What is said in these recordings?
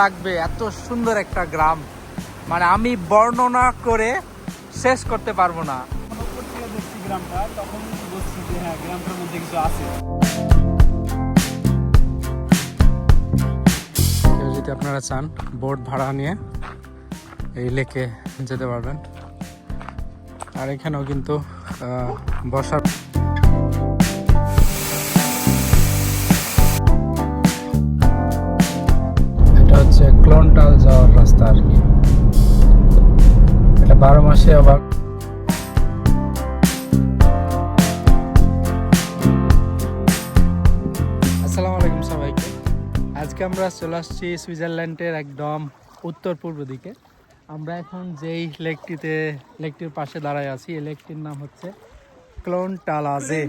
লাগবে, এত সুন্দর একটা গ্রাম। মানে আমি বর্ণনা করে শেষ করতে পারব না। কেউ যদি আপনারা চান বোট ভাড়া নিয়ে এই লেকে যেতে পারবেন। আর এখানেও কিন্তু বসার রাস্তা আর কি। এটা বারো মাসে আবার আসসালামু আলাইকুম সবাইকে। আজকে আমরা চলে আসছি সুইজারল্যান্ডের একদম উত্তর পূর্ব দিকে। আমরা এখন যেই লেকটিতে লেকটির পাশে দাঁড়ায় আছি এই লেকটির নাম হচ্ছে ক্লোন টালাজে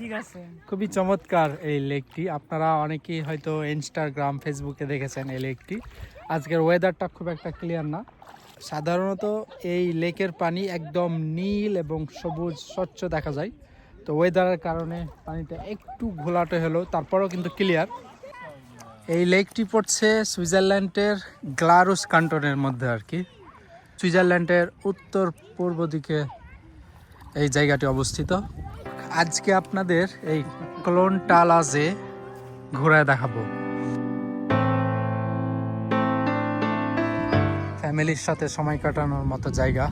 ঠিক আছে। খুবই চমৎকার এই লেকটি। আপনারা অনেকেই হয়তো ইনস্টাগ্রাম ফেসবুকে দেখেছেন এই লেকটি। আজকের ওয়েদারটা খুব একটা ক্লিয়ার না। সাধারণত এই লেকের পানি একদম নীল এবং সবুজ, স্বচ্ছ দেখা যায়। তো ওয়েদারের কারণে পানিটা একটু ঘোলাটে হলো, তারপরেও কিন্তু ক্লিয়ার এই লেকটি পড়ছে সুইজারল্যান্ডের গ্লারুস কান্টনের মধ্যে আর কি। সুইজারল্যান্ডের উত্তর পূর্ব দিকে এই জায়গাটি অবস্থিত। আজকে আপনাদের এই ক্লোন টালাজে ঘোরায় দেখাবো। ফ্যামিলির সাথে সময় কাটানোর মতো জায়গা,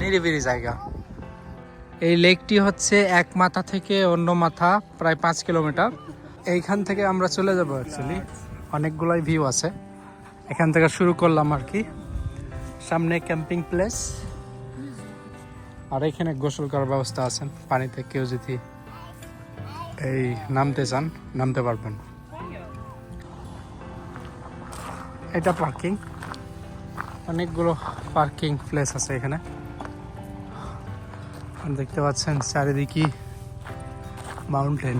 নিরিবিলি জায়গা। এই লেকটি হচ্ছে এক মাথা থেকে অন্য মাথা, প্রায় পাঁচ কিলোমিটার। এইখান থেকে আমরা চলে যাব অ্যাকচুয়ালি অনেকগুলোই ভিউ আছে। এখান থেকে শুরু করলাম আর কি। সামনে ক্যাম্পিং প্লেস আর এখানে গোসল করার ব্যবস্থা আছে। পানিতে কেউ যদি এই নামতে চান, নামতে পারবেন। এটা পার্কিং অনেকগুলো পার্কিং প্লেস আছে এখানে। দেখতে পাচ্ছেন চারিদিকে মাউন্টেন।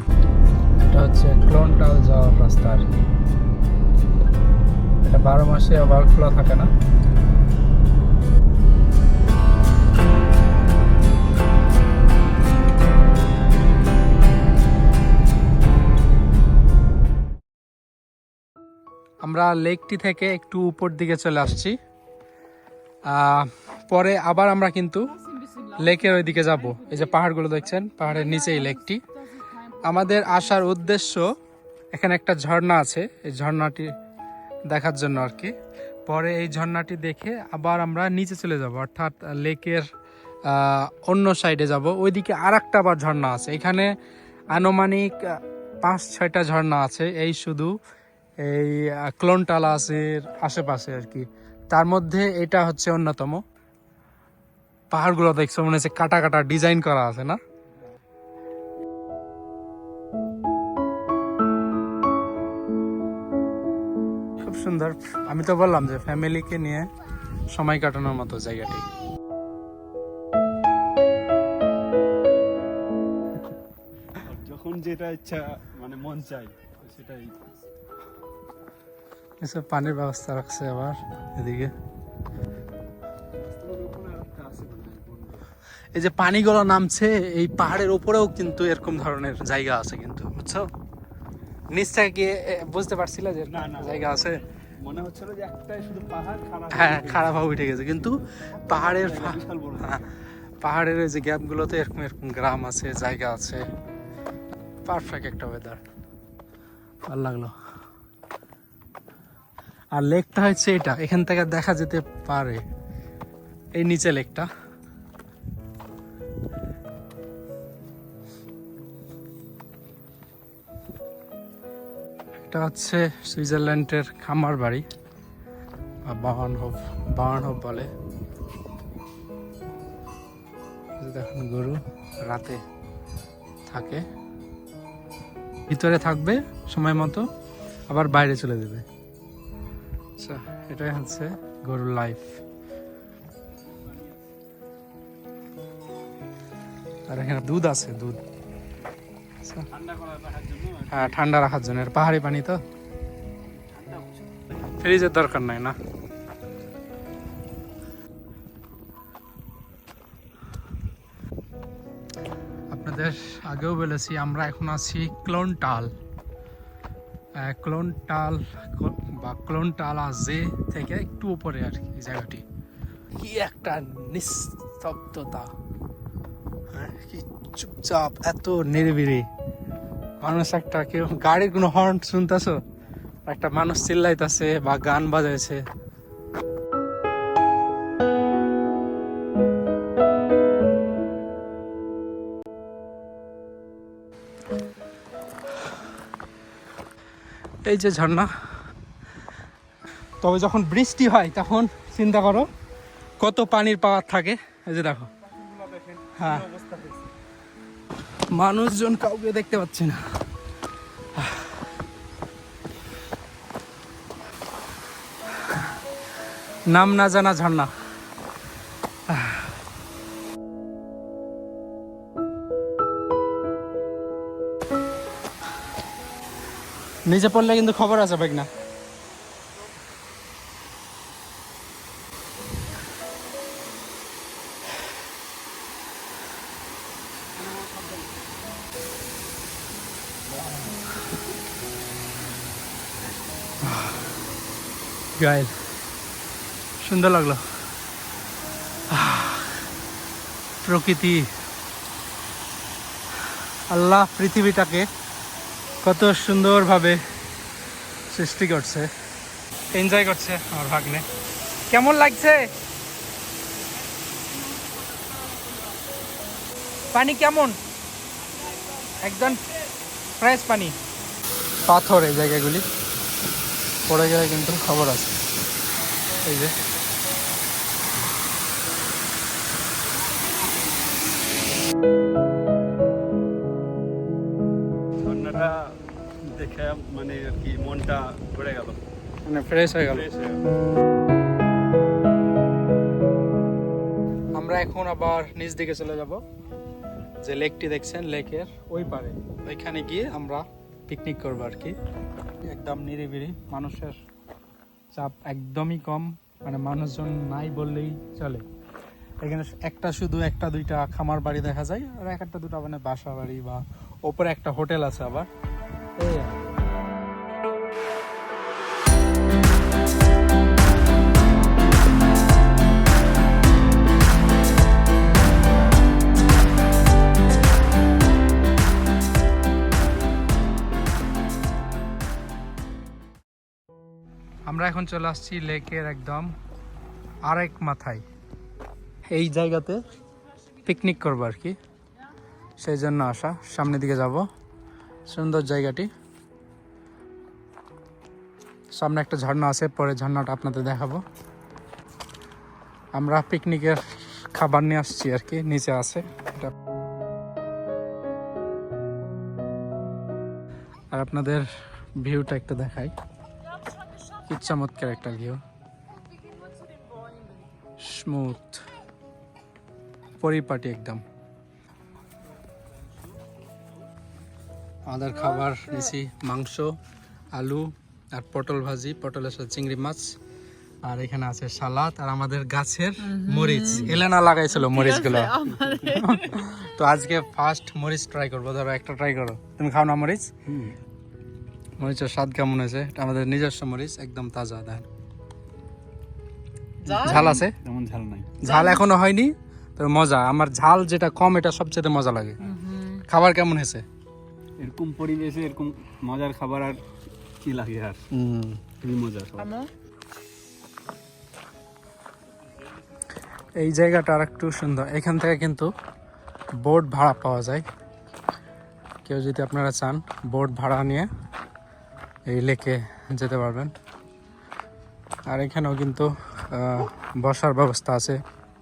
এটা হচ্ছে ক্লোনটাল যাওয়ার রাস্তা আর কি। এটা বারো মাসে আবার খোলা থাকে না। আমরা লেকটি থেকে একটু উপর দিকে চলে আসছি। পরে আবার আমরা কিন্তু লেকের ওই দিকে যাব। এই যে পাহাড়গুলো দেখছেন, পাহাড়ের নিচেই লেকটি। আমাদের আসার উদ্দেশ্য, এখানে একটা ঝর্ণা আছে। এই ঝর্ণাটি দেখার জন্য আর কি। পরে এই ঝর্ণাটি দেখে আবার আমরা নিচে চলে যাব, অর্থাৎ লেকের অন্য সাইডে যাব। ওইদিকে আর একটা আবার ঝর্ণা আছে। এখানে আনুমানিক পাঁচ, ছয়টা ঝর্ণা আছে। এই শুধু এই ক্লোনটালাসের আশেপাশে আর কি। তার মধ্যে এটা হচ্ছে অন্যতম। পাহাড়গুলো দেখছ, মনে হচ্ছে কাটা কাটা ডিজাইন করা আছে, না? খুব সুন্দর। আমি তো বললাম যে ফ্যামিলিকে নিয়ে সময় কাটানোর মতো জায়গাটি। যখন যেটা ইচ্ছা মানে মন চাই সেটাই। এসব পানির ব্যবস্থা রাখছে আবার এদিকে। এই যে পানিগুলো নামছে এই পাহাড়ের উপরেও কিন্তু এরকম ধরনের জায়গা আছে কিন্তু বুঝছ? নিচ থেকে গিয়ে বুঝতে পারছিল যে না, না। জায়গা আছে? মনে হচ্ছিল যে একটাই শুধু পাহাড় খারাপ হ্যাঁ খারাপ ভাবে উঠে গেছে। কিন্তু পাহাড়ের হ্যাঁ, পাহাড়ের যে গ্যাপগুলোতে এরকম এরকম গ্রাম আছে জায়গা আছে। পারফেক্ট একটা ওয়েদার ভালো লাগল। আর লেকটা হচ্ছে এটা। এখান থেকে দেখা যেতে পারে। এই নিচে লেকটা। এটা হচ্ছে সুইজারল্যান্ডের খামার বাড়ি, বা বাহনহোপ বাহনহোপ বলে। দেখুন, গরু রাতে থাকে। ভিতরে থাকবে সময় মতো, আবার বাইরে চলে যাবে। আচ্ছা এটাই হচ্ছে গরুর লাইফ আর এখানে দুধ আছে দুধ। আচ্ছা, হ্যাঁ ঠান্ডা রাখার জন্য পাহাড়ি পানি তো। ফ্রিজের দরকার নাই না। আপনাদের আগেও বলেছি আমরা এখন আছি ক্লোনটাল। ক্লোনটাল বা ক্লোনটালা জে থেকে একটু উপরে আর কি জায়গাটি। কি একটা নিস্তব্ধতা। হ্যাঁ, কি চুপচাপ এত নিরিবিলি। মানুষ একটা কেউ গাড়ির কোনো হর্ন শুনতেছো? একটা মানুষ চিল্লাইতেছে বা গান বাজাইছে। এই যে ঝর্ণা। তবে যখন বৃষ্টি হয়, তখন চিন্তা করো কত পানির পাওয়ার থাকে। এই যে দেখো। হ্যাঁ। মানুষজন কাউকে দেখতে পাচ্ছি না। নাম না জানা ঝর্ণা নিচে পড়লে কিন্তু খবর আছে না গাইল সুন্দর লাগল। প্রকৃতি। আল্লাহ পৃথিবীটাকে কত সুন্দরভাবে সৃষ্টি করছে। এনজয় করছে আমার ভাগ্নে। কেমন লাগছে? পানি কেমন? একদম ফ্রেশ পানি। পাথর এই জায়গাগুলি। পড়ে গেলে কিন্তু খবর আছে। এই যে। ঝর্ণাটা দেখে মানে আর কি মনটা ভরে গেল। মানে ফ্রেশ হয়ে গেল। আমরা এখন আবার নিচ দিকে চলে যাব। যে লেকটি দেখছেন লেকের ওই পারে। ওইখানে গিয়ে আমরা পিকনিক করব আর কি। একদম নিরিবিরি মানুষের চাপ একদমই কম মানে মানুষজন নাই বললেই চলে। এখানে একটা শুধু একটা দুইটা খামার বাড়ি দেখা যায়, আর এক একটা দুটা মানে বাসা বাড়ি বা ওপরে একটা হোটেল আছে আবার। আমরা এখন চলে আসছি লেকের একদম আরেক মাথায়। এই জায়গাতে পিকনিক করব আর কি। সেই জন্য আসা, সামনের দিকে যাব। সুন্দর জায়গাটি। সামনে একটা ঝর্ণা আছে, পরে ঝর্ণাটা আপনাদের দেখাবো। আমরা পিকনিকের খাবার নিয়ে আসছি আর কি, নিচে আছে। এটা আর আপনাদের ভিউটা একটু দেখাই। কি চমৎকার একটা ভিউ। স্মুথ পরিপাটি একদম। আমাদের খাবার নিছি মাংস আলু আর পটল ভাজি পটলের সাথে চিংড়ি মাছ আর এখানে আছে সালাদ আর আমাদের গাছের মরিচ। এলেনা লাগাইছিল মরিচগুলো। তো আজকে ফার্স্ট মরিচ ট্রাই করব। ধরো একটা ট্রাই করো। তুমি খাও না মরিচ। মরিচের স্বাদ কেমন হয়েছে? এটা আমাদের নিজস্ব মরিচ একদম তাজা দেন। ঝাল? আছে? তেমন ঝাল নাই। ঝাল এখনও হয়নি তো মজা। আমার ঝাল যেটা কম এটা সবচেয়ে মজা লাগে। খাবার কেমন হয়েছে? এরকম পরিবেশে এরকম মজার খাবার আর কি লাগে আর? খুবই মজার এই জায়গাটা আর একটু সুন্দর। এখান থেকে কিন্তু বোট ভাড়া পাওয়া যায়। কেউ যদি আপনারা চান বোট ভাড়া নিয়ে। এই লেকে যেতে পারবেন। আর এখানেও কিন্তু বসার ব্যবস্থা আছে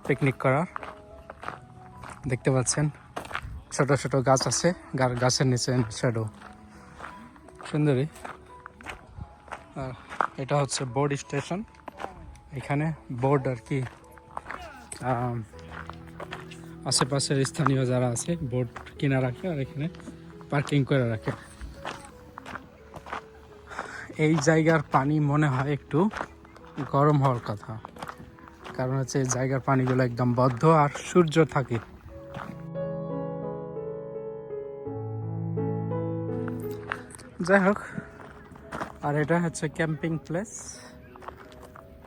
পিকনিক করার। দেখতে পাচ্ছেন, ছোট ছোট গাছ আছে গাছের নিচে শ্যাডো সুন্দরী। আর এটা হচ্ছে বোর্ড স্টেশন এখানে বোর্ড আর কি আশেপাশের স্থানীয় যারা আছে বোর্ড কিনা রাখে আর এখানে পার্কিং করে রাখে। এই জায়গার পানি মনে হয় একটু গরম হওয়ার কথা। কারণ হচ্ছে এই জায়গার পানিগুলো একদম বদ্ধ আর সূর্য থাকে। যাই হোক, আর এটা হচ্ছে ক্যাম্পিং প্লেস।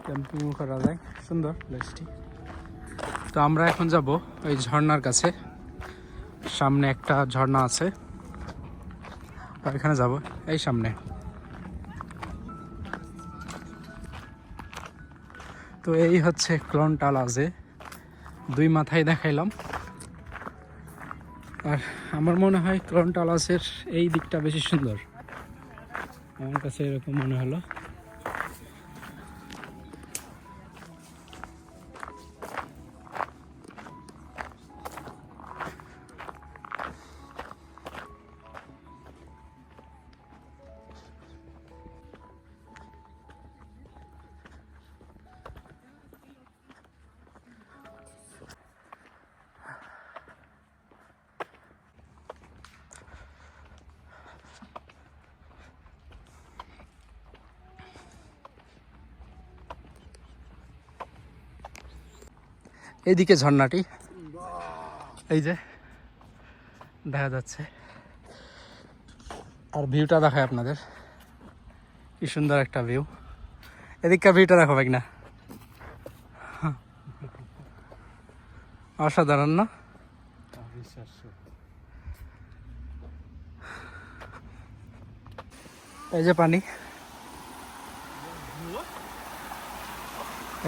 ক্যাম্পিং করা যায়। সুন্দর প্লেসটি। তো আমরা এখন যাব ওই ঝর্ণার কাছে। সামনে একটা ঝর্ণা আছে। এখানে যাব এই সামনে। এই হচ্ছে ক্লনটালাজে দুই মাথায় দেখাইলাম। আর আমার মনে হয় ক্লনটালাসের এই দিকটা বেশি সুন্দর। আমার কাছে এরকম মনে হলো। এইদিকে ঝর্ণাটি। এই যে, দেখা যাচ্ছে। আর ভিউটা দেখায় আপনাদের। কি সুন্দর একটা ভিউ। এদিককার ভিউটা দেখো ভাই না। অসাধারণ, না? এই যে পানি।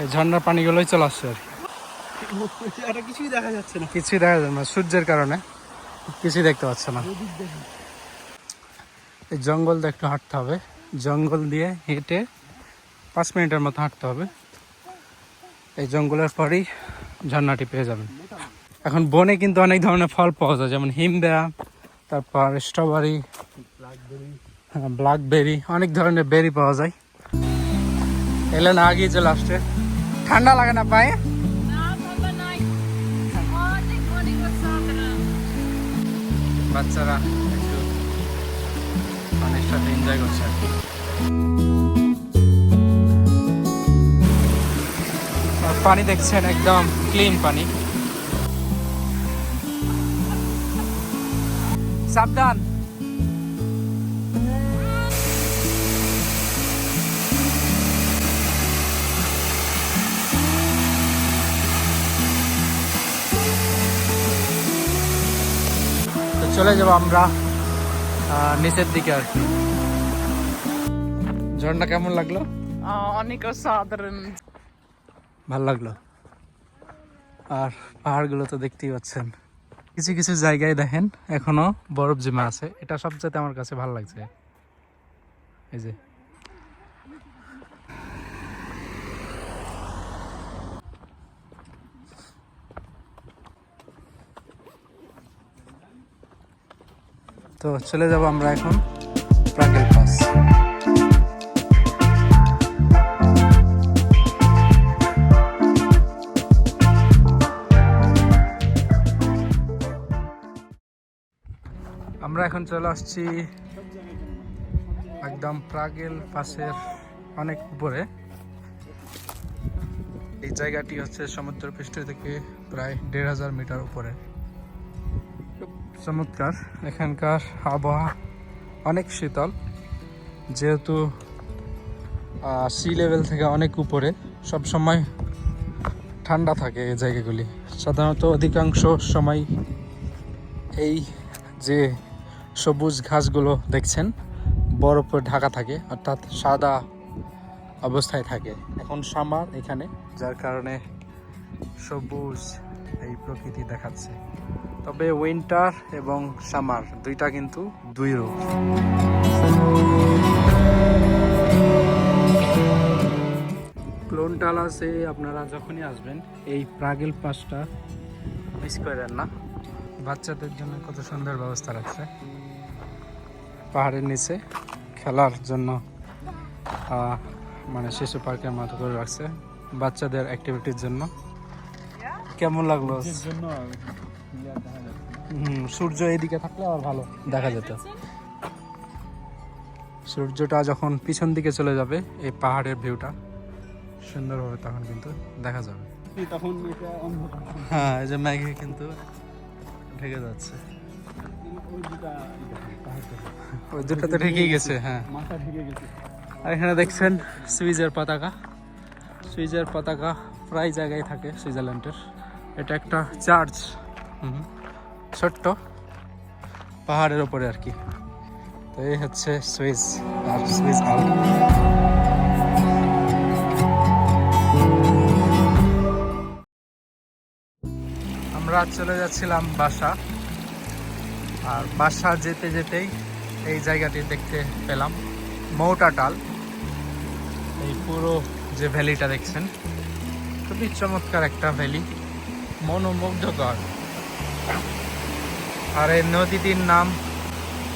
এই ঝর্ণার পানিগুলোই চলে আসছে আর কি। কিছুই দেখা যাচ্ছে না। কিছুই দেখা যায় না সূর্যের কারণে। কিছুই দেখতে পাচ্ছে না। এই জঙ্গল দিয়ে একটু হাঁটতে হবে। জঙ্গল দিয়ে হেঁটে পাঁচ মিনিটের মতো হাঁটতে হবে। এই জঙ্গলের পরেই ঝর্ণাটি পেয়ে যাবেন। এখন বনে কিন্তু অনেক ধরনের ফল পাওয়া যায় যেমন হিমবেয়া তারপর স্ট্রবেরি হ্যাঁ ব্ল্যাকবেরি অনেক ধরনের বেরি পাওয়া যায়। এলেন আগে যে লাস্টে। ঠান্ডা লাগে না পায়ে? বাচ্চারা একটু অনেক সাথে এনজয় করছে আর কি। পানি দেখছেন একদম ক্লিন পানি। সাবধান! চলে যাব আমরা নিচের দিকে আর কি। ঝর্ণা কেমন লাগল? অনেক অসাধারণ। ভালো লাগল? আর পাহাড়গুলো তো দেখতেই পাচ্ছেন। কিছু কিছু জায়গায় দেখেন এখনও বরফ জমে আছে। এটা সবচেয়ে আমার কাছে ভালো লাগছে। এই যে তো চলে যাব আমরা এখন প্রাগেল পাস। আমরা এখন চলে আসছি একদম প্রাগেল পাশের অনেক উপরে। এই জায়গাটি হচ্ছে সমুদ্রপৃষ্ঠ থেকে প্রায় দেড় হাজার মিটার উপরে। চমৎকার। এখানকার আবহাওয়া অনেক শীতল, যেহেতু সি লেভেল থেকে অনেক উপরে সব সময় ঠান্ডা থাকে এই জায়গাগুলি। সাধারণত অধিকাংশ সময় এই যে সবুজ ঘাসগুলো দেখছেন বরফে ঢাকা থাকে, অর্থাৎ সাদা অবস্থায় থাকে। এখন সামার এখানে, যার কারণে সবুজ এই প্রকৃতি দেখাচ্ছে। তবে উইন্টার এবং সামার দুইটা কিন্তু দুই রূপ। ক্লোনটালাসে আপনারা যখনই আসবেন এই প্রাগেল পাসটা মিস করেন না। বাচ্চাদের জন্য কত সুন্দর ব্যবস্থা রাখছে। পাহাড়ের নিচে খেলার জন্য মানে শিশু পার্কের মতো করে রাখছে। বাচ্চাদের অ্যাক্টিভিটির জন্য। কেমন লাগল? জন্য সূর্য এদিকে থাকলে আর ভালো দেখা যেত। সূর্যটা যখন পিছন দিকে চলে যাবে এই পাহাড়ের ভিউটা সুন্দরভাবে তখন কিন্তু দেখা যাবে। তখন হ্যাঁ এই যে ম্যাঘে কিন্তু ঢেকে যাচ্ছে। ওই দুটা ওই দুটো তো ঢেকেই গেছে হ্যাঁ। মাথা ঢেকে গেছে। আর এখানে দেখছেন সুইজের পতাকা। সুইজের পতাকা প্রায় জায়গায় থাকে সুইজারল্যান্ডের। এটা একটা চার্চ। ছোট্ট পাহাড়ের ওপরে আর কি। তো এই হচ্ছে সুইজ, আর সুইজ আউট। আমরা চলে যাচ্ছিলাম বাসা। আর বাসা যেতে যেতেই এই জায়গাটি দেখতে পেলাম। মৌটাটাল এই পুরো যে ভ্যালিটা দেখছেন, খুবই চমৎকার একটা ভ্যালি। মনোমুগ্ধকর। আর এই নদীটির নাম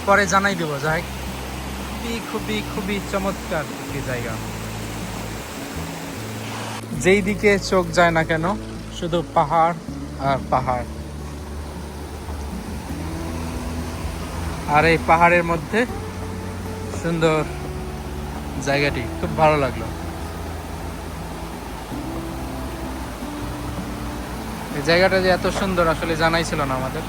পরে জানাই দেবো, যাই খুবই খুবই খুবই চমৎকার একটি জায়গা। যেই দিকে চোখ যায় না কেন, শুধু পাহাড় আর পাহাড়। আর এই পাহাড়ের মধ্যে সুন্দর জায়গাটি, খুব ভালো লাগল। এই জায়গাটা যে এত সুন্দর আসলে জানাই ছিল না আমাদের।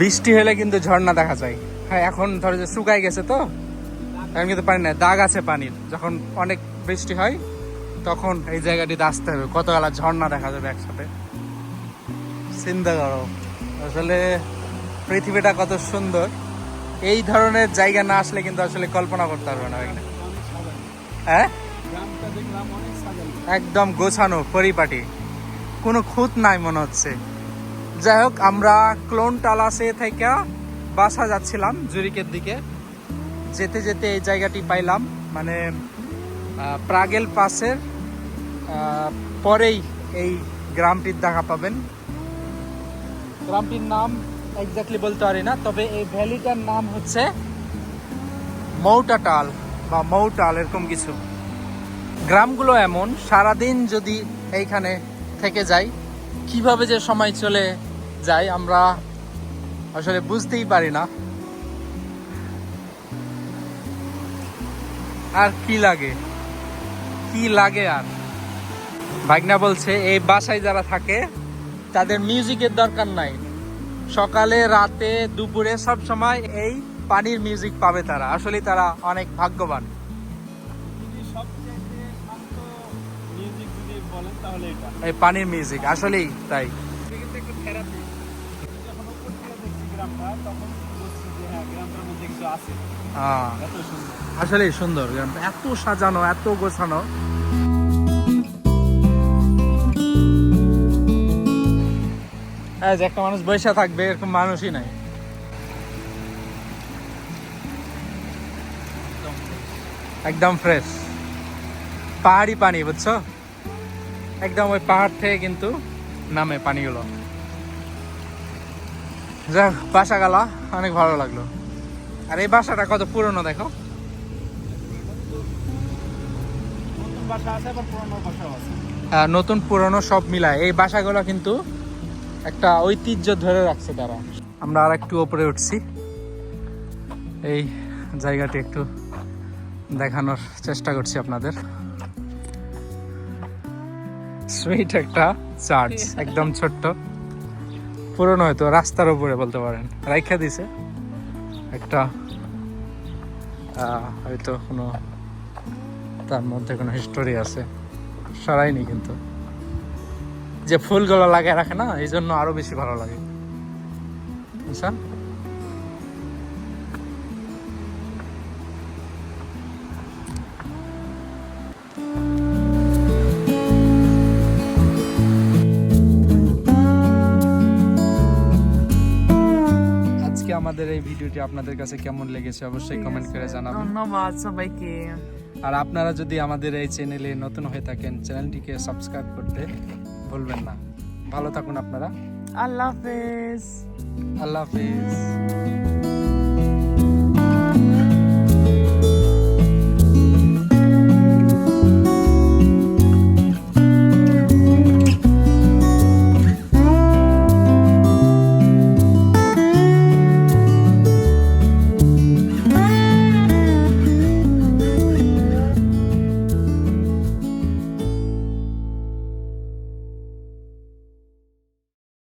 বৃষ্টি হলে কিন্তু ঝর্ণা দেখা যায়। হ্যাঁ এখন ধরো যে শুকাই গেছে তো, এখন কিন্তু পানি নাই, দাগ আছে পানির। যখন অনেক বৃষ্টি হয়, তখন এই জায়গাটিতে আসতে হবে। কতগুলা ঝর্ণা দেখা যাবে একসাথে। চিন্তা করো, আসলে পৃথিবীটা কত সুন্দর। এই ধরনের জায়গা না আসলে কিন্তু আসলে কল্পনা করতে পারবে না এখানে হ্যাঁ? একদম গোছানো, পরিপাটি। কোনো খুঁত নাই মনে হচ্ছে। যাই হোক আমরা ক্লোন টালাসে থেকে বাসা যাচ্ছিলাম জুরিকের দিকে। যেতে যেতে এই জায়গাটি পাইলাম। মানে প্রাগেল পাসের পরেই এই গ্রামটির দেখা পাবেন। গ্রামটির নাম এক্স্যাক্টলি বলতে পারি না, তবে এই ভ্যালিটার নাম হচ্ছে মৌটাটাল বা মৌটাল এরকম কিছু। গ্রামগুলো এমন, সারাদিন যদি এইখানে থেকে যাই, কীভাবে যে সময় চলে যায় আমরা আসলে বুঝতেই পারি না। আর কি লাগে? কি লাগে আর? ভাগনা বলছে, এই বাসায় যারা থাকে, তাদের মিউজিকের দরকার নাই। সকালে, রাতে, দুপুরে সব সময় এই পানির মিউজিক পাবে তারা। আসলে তারা অনেক ভাগ্যবান। এই পানির মিউজিক আসলেই তাই। হ্যাঁ হ্যাঁ। এত সুন্দর। গ্রামটা। এত সাজানো এত গোছানো। একটা মানুষ বৈশা থাকবে এরকম মানুষই নাই। একদম ফ্রেশ পাহাড়ি পানি বুঝছ? একদম ওই পাহাড় থেকে কিন্তু নামে পানিগুলো। যাক বাসা গেলা অনেক ভালো লাগল। আর এই বাসাটা কত পুরনো দেখো? বাসাও নতুন পুরনো সব মিলায়। এই বাসাগুলো কিন্তু একটা ঐতিহ্য ধরে রাখছে তারা। আমরা আর একটু ওপরে উঠছি। এই জায়গাটি একটু দেখানোর চেষ্টা করছি আপনাদের। সুইট একটা চার্চ একদম ছোট্ট। পুরনো হয়তো রাস্তার উপরে বলতে পারেন। রাইখা দিছে। একটা হয়তো কোনো তার মধ্যে কোনো হিস্টোরি আছে। সরাইনি কিন্তু। যে ফুলগুলো লাগিয়ে রাখে না এই জন্য আরও বেশি ভালো লাগে। বুঝছেন ভিডিওটি আপনাদের কাছে কেমন লেগেছে অবশ্যই কমেন্ট করে জানাবেন। ধন্যবাদ সবাইকে। আর আপনারা যদি আমাদের এই চ্যানেলে নতুন হয়ে থাকেন চ্যানেলটিকে সাবস্ক্রাইব করতে ভুলবেন না। ভালো থাকুন আপনারা। আল্লাহ হাফেজ। আল্লাহ হাফিজ।